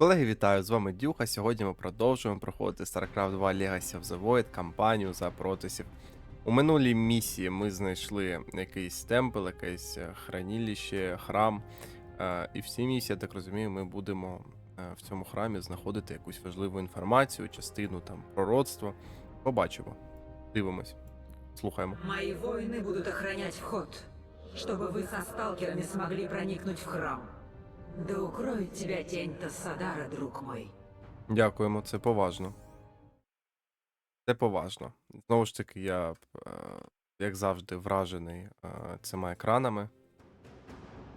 Колеги, вітаю! З вами Дюха. Сьогодні ми продовжуємо проходити StarCraft 2 Legacy of the Void кампанію за протисів. У минулій місії ми знайшли якийсь темпл, якесь е, хранилище, храм. Е, І в цій місії, я так розумію, ми будемо е, в цьому храмі знаходити якусь важливу інформацію, частину там пророцтва. Побачимо. Дивимось. Слухаємо. Мои воины будут охранять вход, чтобы вы со сталкерами смогли проникнуть в храм. Да укроет тебя тень Тассадара, друг мой. Дякуємо, це поважно. Це поважно. Знову ж таки, я, е, як завжди, вражений е, цими екранами.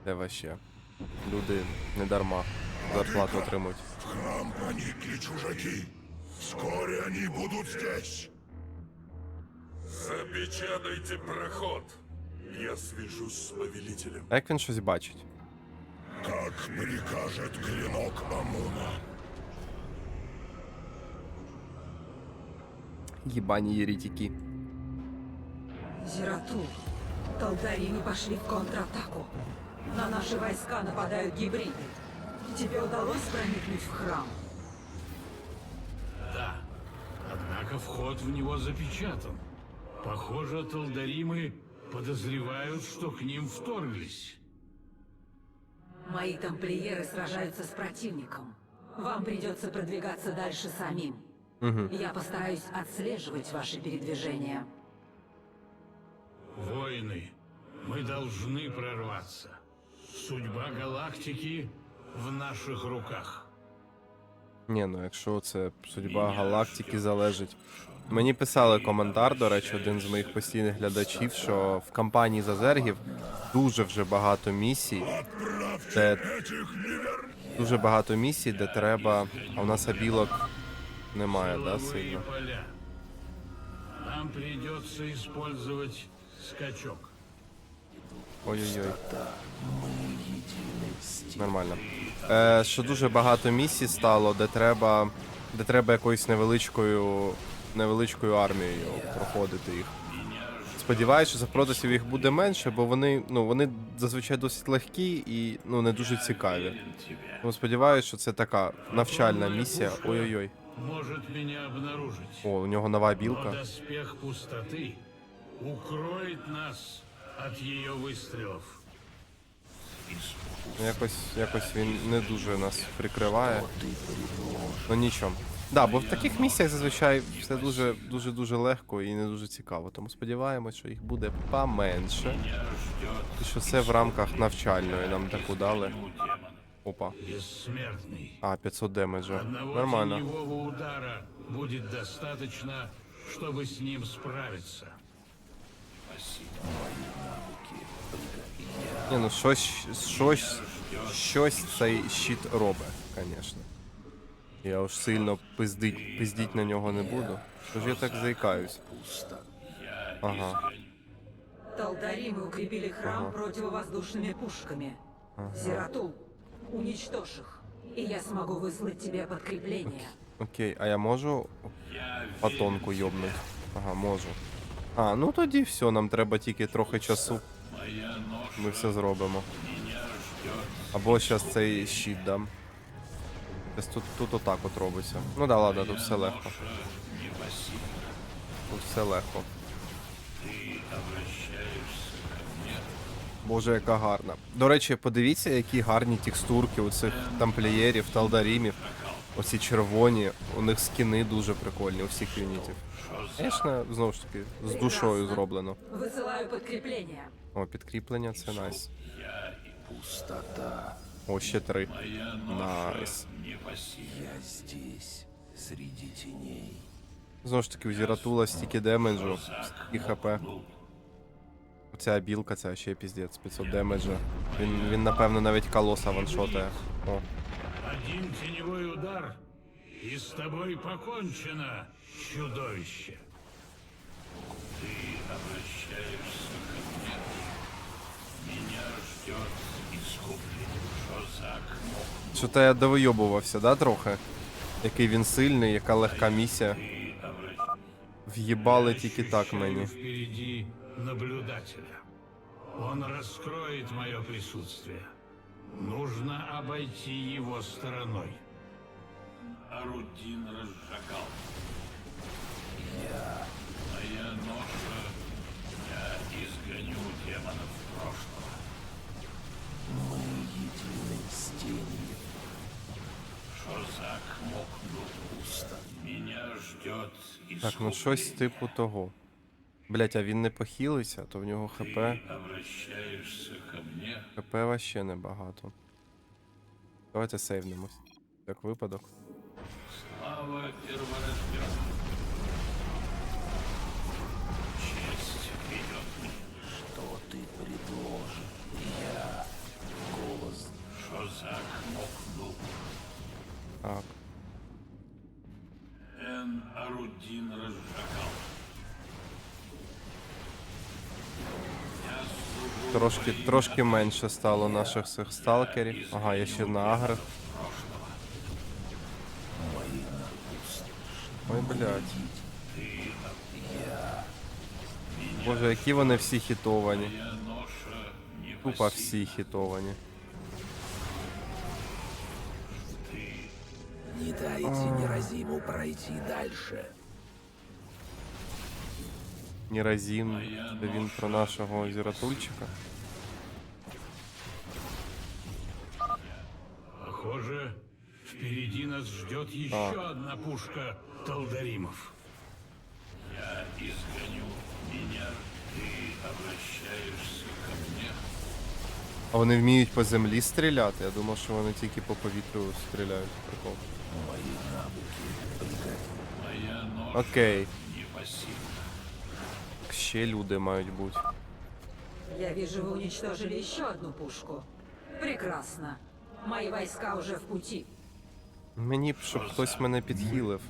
Де ваще. Люди не дарма зарплату отримують. В храм проникли чужаки. Вскоре они будут здесь. Запечатайте проход. Я свяжусь с повелителем. Як він щось бачить? Как прикажет клинок Амуна. Єбані єрітіки. Зератул, Талдаrini пошли в контратаку. На наши войска нападают гибриды. Тебе удалось проникнуть в храм? Да. Однако вход в него запечатан. Похоже, талдаримы подозревают, что к ним вторглись. Мои тамплиеры сражаются с противником. Вам придется продвигаться дальше самим. Я постараюсь отслеживать ваши передвижения. Воины, мы должны прорваться. Судьба галактики в наших руках. Ні, ну якщо це судьба галактики залежить. Мені писали коментар, до речі, один з моїх постійних глядачів, що в кампанії за зергів дуже вже багато місій, де дуже багато місій, де треба. А в нас абілок немає, да, сильно. Нам придется использовать скачок. Ой-ой-ой. Нормально. Е, що дуже багато місій стало, де треба. Де треба якоюсь невеличкою невеличкою армією проходити їх. Сподіваюсь, що за протисів їх буде менше, бо вони, ну, вони зазвичай досить легкі і ну, не дуже цікаві. Тому сподіваюся, що це така навчальна місія. Ой-ой-ой. Может меня обнаружить. О, у нього нова Но білка. доспех пустоты укроет нас от ее выстрелов. Якось, якось він не дуже нас прикриває. Ну нічого. Да, бо в таких місіях зазвичай все дуже дуже дуже легко і не дуже цікаво. Тому сподіваємось, що їх буде поменше. І що це в рамках навчальної нам таку дали. Опа. А, 500 демеджа. Нормально. будет достаточно, чтобы с ним справиться. Ні, ну щось, щось, щось цей щит робить, звісно. Я уж сильно пиздить, пиздіть на нього не буду. Що ж я так заїкаюсь? Ага. Талдаримы укрепили храм противовоздушными пушками. Зератул, уничтожь их, и я смогу выслать тебе подкрепление. Окей, а я можу патонку йобнуть? Ага, можу. А, ну тоді все, нам треба тільки трохи часу. ми все зробимо. Або зараз цей щит дам. Десь тут, тут отак от робиться. Ну да, ладно, тут все легко. Тут все легко. Боже, яка гарна. До речі, подивіться, які гарні текстурки у цих тамплієрів, талдарімів. Оці червоні, у них скіни дуже прикольні, у всіх юнітів. Звісно, знову ж таки, з душою зроблено. Высылаю подкрепление. О, підкріплення це найс. О, ще три. Найс. Знову ж таки, у Зіратула стільки демеджу, стільки хп. Оця білка, це ще піздець, 500 демеджа. Він, він напевно, навіть колоса ваншотає. О, Один теневой удар, и с тобой покончено, чудовище. Ты обращаешься ко мне. Меня ждет искупленный Жозак. Що то я довийобувався, да, трохи? Який він сильний, яка легка місія. В'їбали тільки так мені. Наблюдателя. Он раскроет мое присутствие. Нужно обойти его стороной. Арудин разжигал. Я. Моя ноша. Так, ну щось типу того. Блять, а він не похилився, то в нього ХП. Ты обращаешься ко мне. ХП вообще небагато. Давайте сейвнемось. Як випадок. Слава перворожденным. Честь ведет меня. Что ты предложишь? Я. Голос. Шозак мокнул. Так. Эн Арудин разжигал. Трошки, трошки менше стало наших цих сталкерів. Ага, я ще на аграх. Ой, блядь. Боже, які вони всі хітовані. Тупо всі хітовані. Не дайте неразиму пройти дальше. Ніразім, це він про нашого зіратульчика. Похоже, впереди нас ждет еще одна пушка Талдаримов. Я изгоню меня, ты обращаешься ко мне. А вони вміють по землі стріляти? Я думав, що вони тільки по повітрю стріляють. Прикол. Окей. Ще люди мають бути. Я вижу, вы уничтожили еще одну пушку. Прекрасно. Мои войска уже в пути. Мені б, щоб хтось мене підхилив.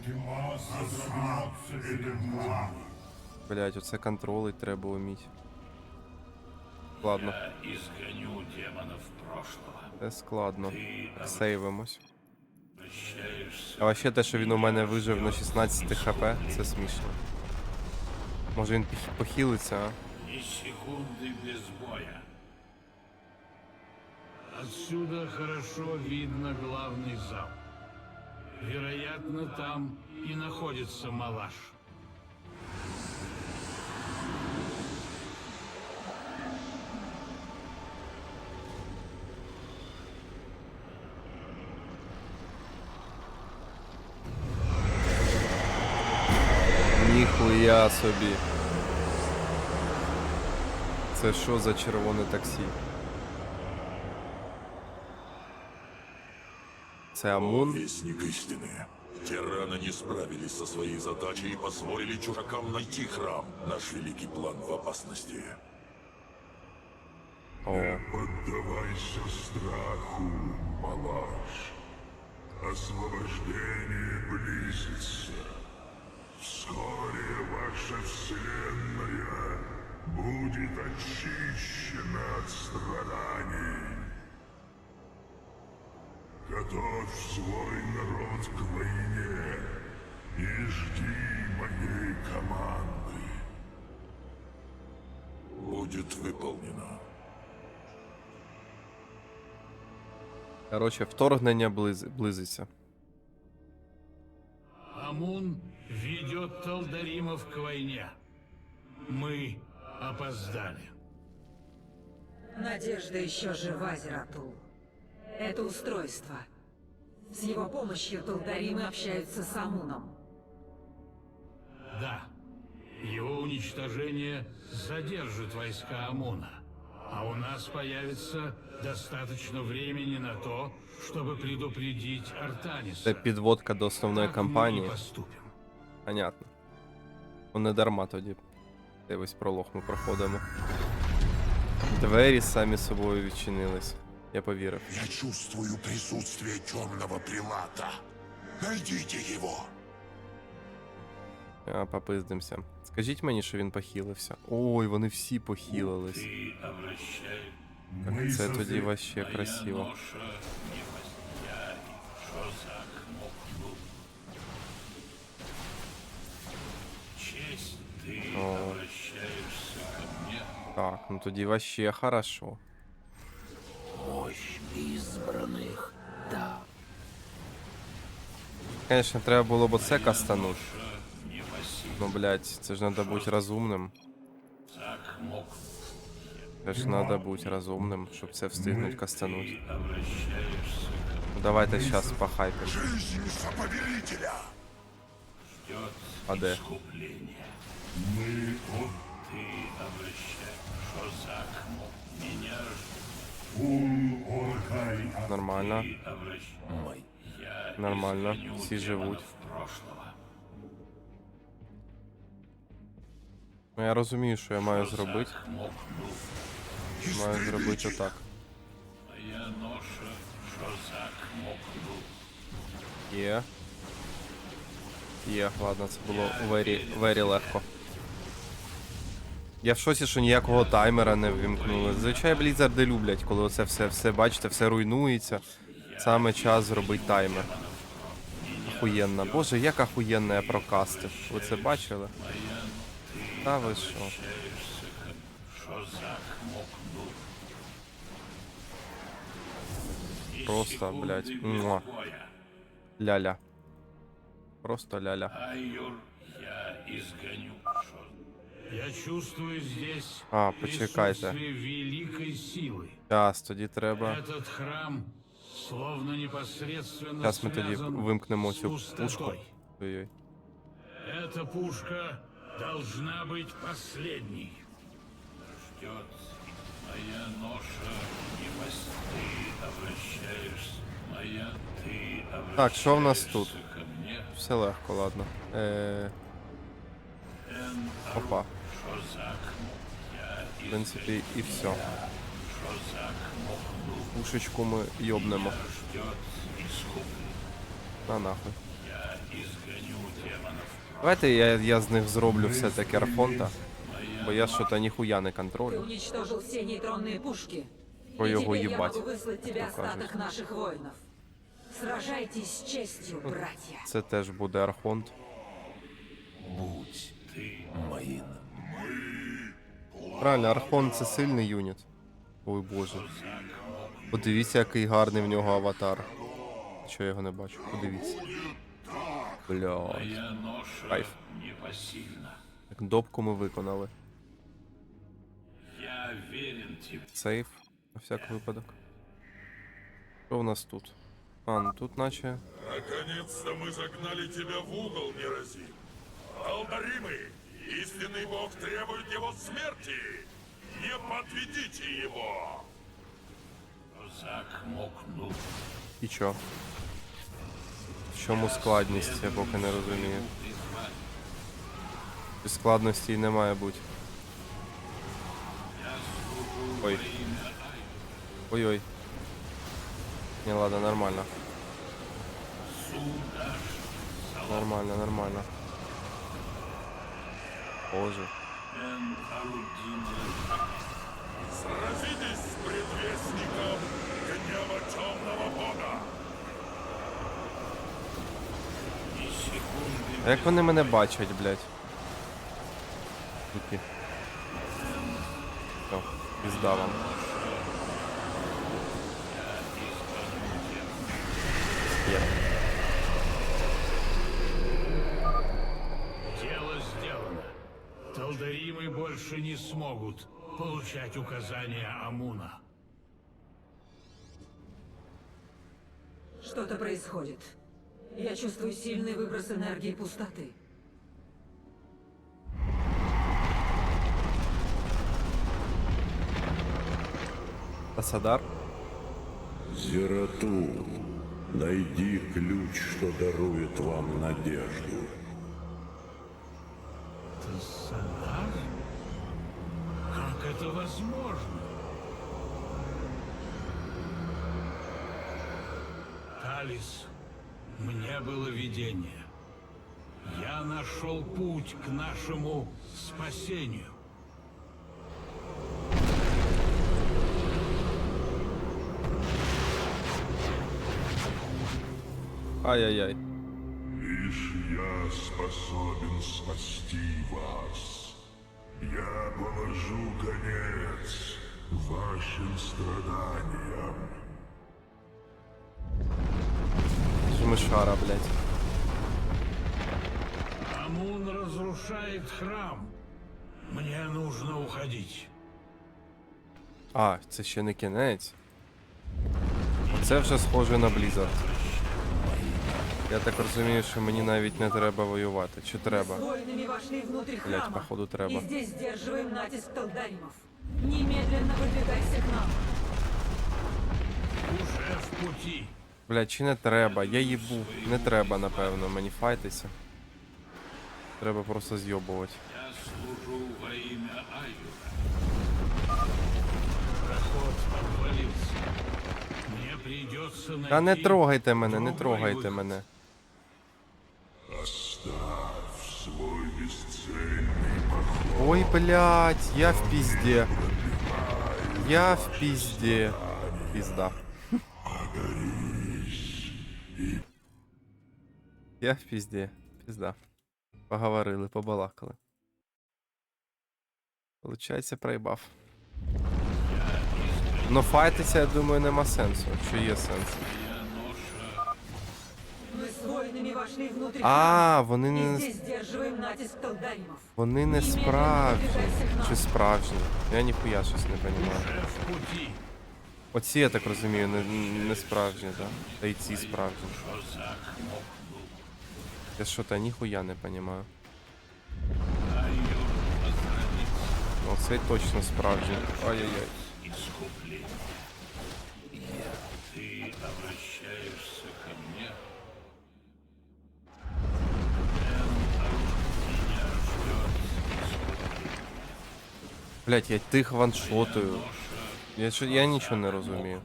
Блять, оце контролить треба вміти Ладно, Я изгоню демонов прошлого. це складно. Ты Сейвимось. обращаешься. А вообще те, що він у мене вижив на 16 хп, це смішно. Може він піх- похилиться, а? Ни секунды без боя. Отсюда хорошо видно главный зал. Вероятно, там и находится Малаш. Ніхуя собі. Це що за червоне таксі? Це Амун? Вестник истины. Тираны не справились со своей задачей и позволили чужакам найти храм. Наш великий план в опасности. О, Поддавайся страху, малаш. Освобождение близится. Вскоре ваша вселенная будет очищена от страданий. Готовь свой народ к войне и жди моей команды. Будет выполнено. короче, вторгнення близ... близиться. Амун ведет Талдаримов к войне. Мы опоздали. Надежда еще жива, Зератул. Это устройство. С его помощью Талдаримы общаются с Амуном. Да, его уничтожение задержит войска Амуна. А у нас появится достаточно времени на то, чтобы предупредить Артаниса. Це підводка до основної Так мы и кампанії. поступим. Понятно. Ну не дарма тоді. Весь пролог ми проходимо. Двері самі собою відчинились. Я повірив. Я чувствую присутствие темного прилата. Найдите его. А, попиздимося. Скажіть мені, що він похилився. Ой, вони всі похилились. Так це тоді вообще красиво. Честь, О. обращаешься ко мне. Так, ну тоді вообще хорошо. Мощь избранных, да. Конечно, треба було б оце кастануть. Ну, блядь, це ж треба бути розумним. Це ж треба бути розумним, щоб це встигнути кастануть. Ну, Давайте зараз похайпим. Жизнь за повелителя! А де? Нормально. Нормально. Всі живуть. Ну я розумію, що я маю зробити. Маю зробити отак. Є. Є, ладно, це було very, very легко. Я в шоці, що ніякого таймера не ввімкнули. Зазвичай блізарди люблять, коли оце все, все, бачите, все руйнується. Саме час зробити таймер. Охуєнно. Боже, як охуєнно я прокастив. Ви це бачили? Та ви що? Просто, блядь, муа. ля-ля. Просто ля-ля. Я изгоню. Я чувствую здесь А, почекайте. присутствие великой силы. Час, тоді треба. Этот храм словно непосредственно Зараз ми тоді связан вимкнемо с цю пушку. пустотой. Ой-ой. Эта пушка должна быть последней. Ждет моя ноша, не ты обращаешься, моя ты обращаешься Так, що в нас тут? ко мне, Все легко, ладно. Е... Опа. В принципі, і все. Пушечку ми йобнемо. На нахуй. Давайте я, я з них зроблю все-таки архонта. Бо я що-то ніхуя не Ты контролю. уничтожил все нейтронные пушки. Про И его теперь ебать, я могу выслать тебе как остаток кажется. наших воинов. Сражайтесь с честью, братья. Це теж буде архонт. Будь моим. Правильно, архонт це сильний юніт. Ой боже. Подивіться, який гарний в нього аватар. Що я його не бачу? Подивіться. Бля. моя Кайф. Так, допку ми виконали. Сейф, на всяк випадок. Що в нас тут? А, ну тут наче. Наконец-то мы загнали тебя в угол, Неразим. Алдаримы, истинный бог требует его смерти. Не подведите его. Козак мокнул. І чо? В чому складність, я поки не розумію. Без складності й не має бути. Ой. Ой-ой. Не, ладно, нормально. Нормально, нормально. Боже. Сразитесь с предвестником гнева темного бога. Як вони мене бачать, блядь? Пізда вам. Талдаримы больше не смогут получать указания Амуна. Что-то происходит. Я чувствую сильный выброс энергии пустоты. Асадар? Зерату, найди ключ, что дарует вам надежду. Как это возможно? Талис, мне было видение. Я нашел путь к нашему спасению. Ай-яй-яй. Лишь я способен спасти вас. Я положу конец вашим страданиям. Жмишара, блядь. Амун разрушает храм. Мне нужно уходить. А, це ще не кінець. Це вже схоже на Blizzard. Я так розумію, що мені навіть не треба воювати. Чи треба? Блять, походу треба. здесь сдерживаем натиск Талдаримов. Немедленно выдвигайся к нам. Уже в пути. Блять, чи не треба? Я їбу. Не треба, напевно, мені файтися. Треба просто зйобувати. Я служу во имя Аюра. Проход найти... Та не трогайте мене, не трогайте мене. Ой, блядь, я в пизде. Я в пизде. Пизда. Я в пизде. Пизда. Поговорили, побалакали. Получається, проїбав. Но файтиться, я думаю, нема сенсу. Чи є сенс? Мы вошли внутрь А, вони не, здесь сдерживаем натиск Талдаримов. вони не справжні. Чи справжні? Я ніхуя щось не розумію. Оці, я так розумію, не, не справжні, так? Та й ці справжні. Я що то ніхуя не розумію. Цей точно справжній. Ай-яй-яй. Блять, я тих ваншотую. Я, що- я нічого не розумію.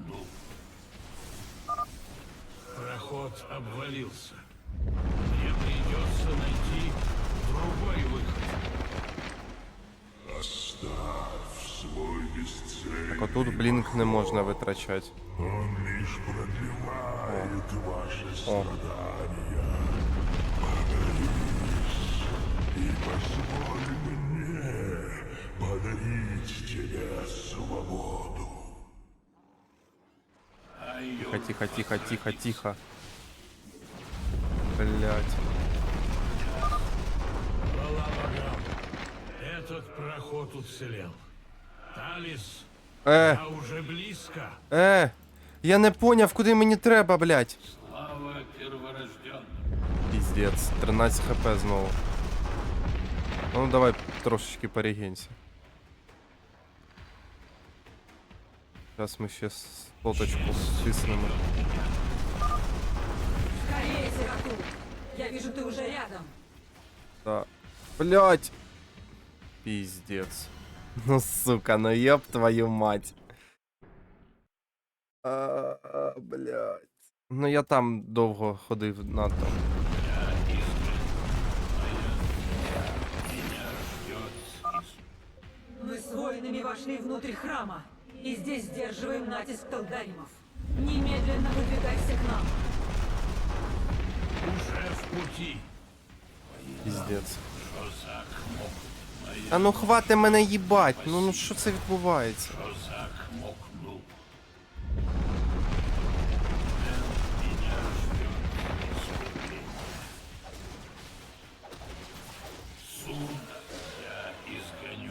Проход обвалился. Мне придется найти другой выход. Оставь свой бесцельный Так отут блінк не можна витрачати. Он лишь продлевает ваши О, страдания. Погорись и позволь мне подарить тебе свободу. тихо, тихо, тихо, тихо, тихо. Блять. Этот проход уцелел. Талис, Е, я уже близко. е, я не поняв, куди мені треба, блять. Слава перворожденным. Піздець, 13 хп знову. Ну давай трошечки порегенься. Зараз ми ще соточку стиснемо. Скорее, Сирату. Я вижу, ты уже рядом. Да. Блять! Пиздец. Ну сука, ну ёб твою мать. А, а, блять. Ну я там довго ходив надто. Мы с воинами вошли внутрь храма. И здесь сдерживаем натиск Талдаримов. Немедленно выдвигайся к нам. Уже в пути. Пиздец. А ну хвати мене їбать. Ну ну що це відбувається? Козак мокнул.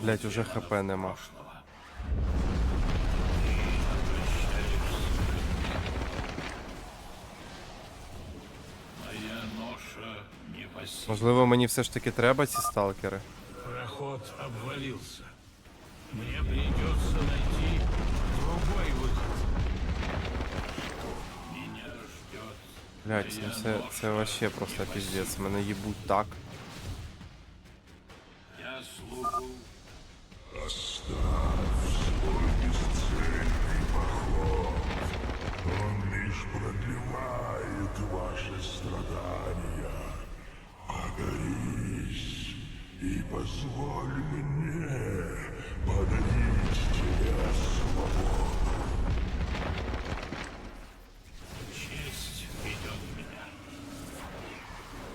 Блять, уже хп нема. Не. Можливо, мені все ж таки треба ці сталкери. Проход обвалився. Мне придется найти другой выход. Меня ждет. Блять, ну це, це вообще просто пиздец. Мене їбуть так. Я служу позволь мне подарить тебе свободу. честь ведет меня.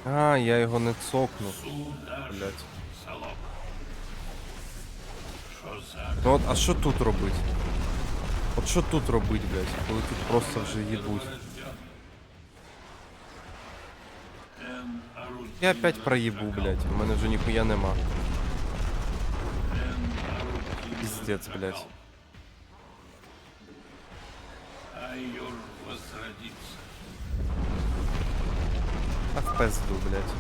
А, я його не же Блять. Ну от, а що тут робить? От що тут робить, блять, коли тут просто вже їбуть. Я опять проїбу, блядь. У мене вже ніхуя нема. Пиздец, блядь. А в пизду, блядь.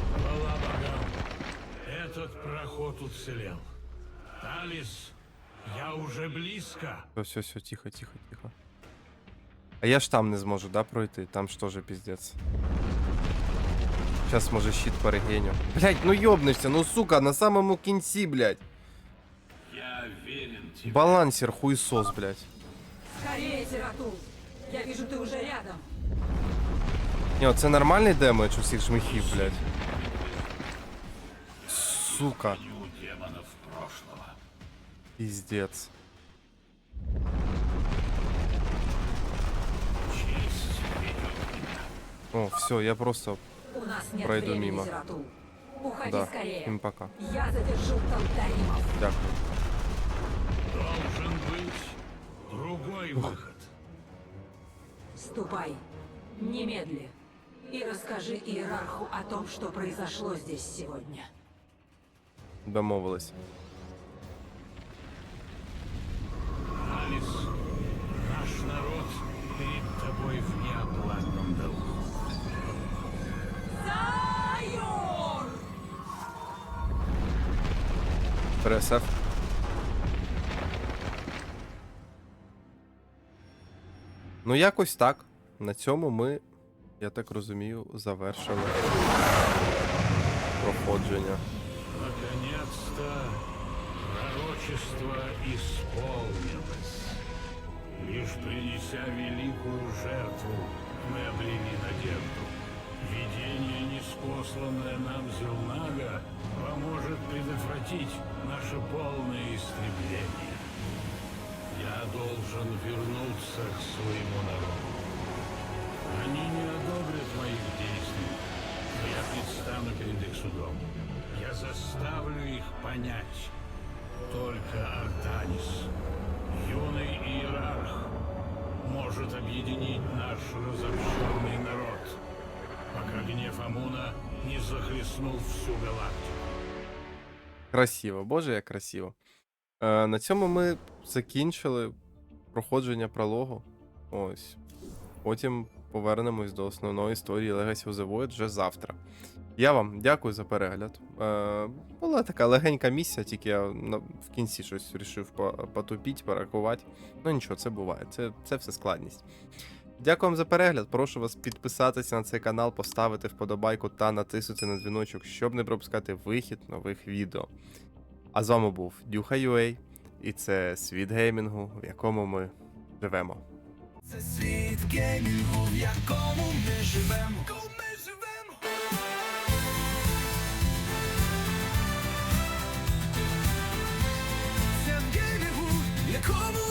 Этот проход уцелел. Талис, я уже близко. Все, все, все, тихо, тихо, тихо. А я ж там не зможу, да, пройти? Там ж тоже пиздец. Сейчас, може, щит перегеню. Блять, ну ёбнешься, ну сука, на самому кінці, блядь. Я верен тебе. Балансер хуесос, блядь. Скорее, Тиратул! Я вижу, ты уже рядом. Не, це нормальний демедж усіх жмихів, блядь. Сука, У демонов прошлого. пиздец. Честь ведет меня. О, все, я просто, У нас нет Пройду мимо. Уходи да, скорее. всім пока. Я задержу Талдаримов. Дякую. Должен быть другой выход. Ступай. Немедли. И расскажи иерарху о том, что произошло здесь сегодня. Домовились. Пресеф. Ну, якось так. На цьому ми, я так розумію, завершили проходження. Наконец-то пророчество исполнилось. Лишь принеся великую жертву, мы обрели надежду. Видение, неспосланное нам Зелнага, предотвратить наше полное истребление. Я должен вернуться к своему народу. Они не одобрят моих действий, но я предстану перед их судом. Я заставлю их понять. Только Артанис, юный иерарх, может объединить наш разобщенный народ, пока гнев Амуна не захлестнул всю галактику. Красиво, боже, як красиво. Е, на цьому ми закінчили проходження прологу. Ось. Потім повернемось до основної історії Legacy of the Void вже завтра. Я вам дякую за перегляд. Е, була така легенька місія, тільки я в кінці щось вирішив потупіть, порахувати. Ну нічого, це буває, це, це все складність. Дякую вам за перегляд. Прошу вас підписатися на цей канал, поставити вподобайку та натиснути на дзвіночок, щоб не пропускати вихід нових відео. А з вами був Дюха UA, і це світ геймінгу, в якому ми живемо. Це світ геймінгу, в якому ми живемо. Come on.